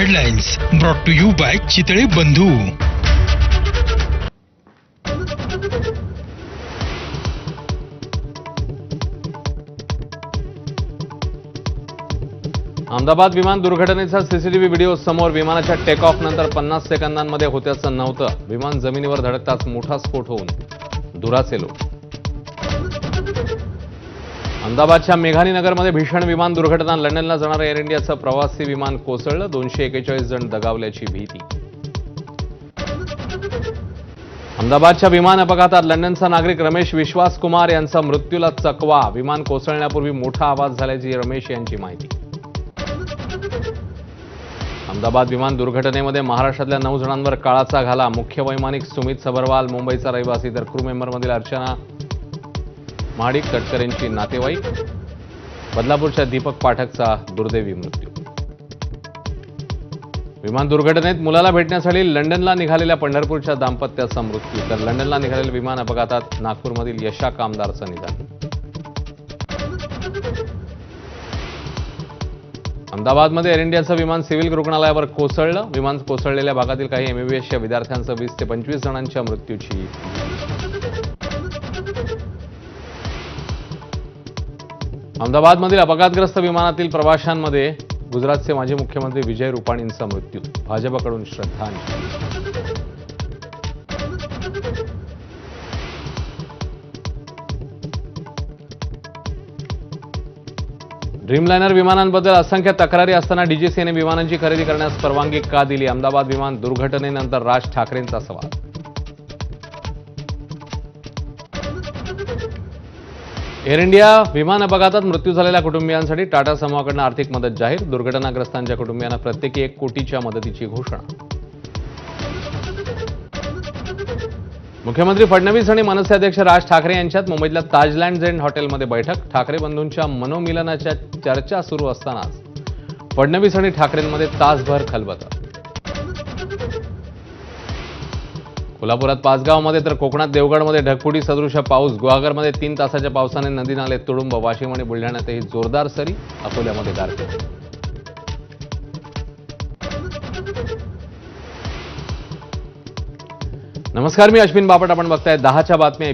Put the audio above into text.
Headlines brought to you by Chitale Bandhu Ahmedabad विमान दुर्घटनेचा CCTV video समोर विमानाच्या take off नंतर पन्नास सेकंदांमध्ये होत्याचं नव्हतं. विमान जमिनीवर धडकताच मोठा स्फोट होऊन धुराचे लोक. अहमदाबादच्या मेघानी नगरमध्ये भीषण विमान दुर्घटना. लंडनला जाणारं एअर इंडियाचं प्रवासी विमान कोसळलं. दोनशे एकेचाळीस जण दगावल्याची भीती. अहमदाबादच्या विमान अपघातात लंडनचा नागरिक रमेश विश्वास कुमार यांचा मृत्यूला चकवा. विमान कोसळण्यापूर्वी मोठा आवाज झाल्याची रमेश यांची माहिती. अहमदाबाद विमान दुर्घटनेमध्ये महाराष्ट्रातल्या नऊ जणांवर काळाचा घाला. मुख्य वैमानिक सुमित सबरवाल मुंबईचा रहिवासी. तर क्रू मेंबरमधील अर्चना महाडिक तटकरेंची नातेवाईक बदलापूरच्या दीपक पाठकचा दुर्दैवी मृत्यू. विमान दुर्घटनेत मुलाला भेटण्यासाठी लंडनला निघालेल्या पंढरपूरच्या दाम्पत्याचा मृत्यू. तर लंडनला निघालेल्या विमान अपघातात नागपूरमधील यशा कामदारचं निधन. अहमदाबादमध्ये एअर इंडियाचं विमान सिव्हिल रुग्णालयावर कोसळलं. विमान कोसळलेल्या भागातील काही एमबीबीएसच्या विद्यार्थ्यांचं वीस ते पंचवीस जणांच्या मृत्यूची अहमदाबादमधील अपघातग्रस्त विमानातील प्रवाशांमध्ये गुजरातचे माजी मुख्यमंत्री विजय रुपाणींचा मृत्यू. भाजपकडून श्रद्धांजली ड्रीमलायनर विमानांबद्दल असंख्य तक्रारी असताना डीजीसीने विमानांची खरेदी करण्यास परवानगी का दिली? अहमदाबाद विमान दुर्घटनेनंतर राज ठाकरेंचा सवाल. एअर इंडिया विमान अपघातात मृत्यू झालेल्या कुटुंबियांसाठी टाटा समूहाकडनं आर्थिक मदत जाहीर. दुर्घटनाग्रस्तांच्या कुटुंबियांना प्रत्येकी एक कोटीच्या मदतीची घोषणा. मुख्यमंत्री फडणवीस आणि मनसे अध्यक्ष राज ठाकरे यांच्यात मुंबईतल्या ताजलँड झेंड हॉटेलमध्ये बैठक. ठाकरे बंधूंच्या मनोमिलनाच्या चर्चा सुरू असतानाच फडणवीस आणि ठाकरेंमध्ये तासभर खलबतं कोल्हापुरात पाचगावमध्ये तर कोकणात देवगडमध्ये ढगफुटी सदृश पाऊस गुहागरमध्ये तीन तासाच्या पावसाने नदी नाले तुडुंब वाशिम आणि बुलढाण्यातही जोरदार सरी अकोल्यामध्ये गारपीट नमस्कार मी अश्विन बापट. आपण बघताय दहाच्या बातम्या.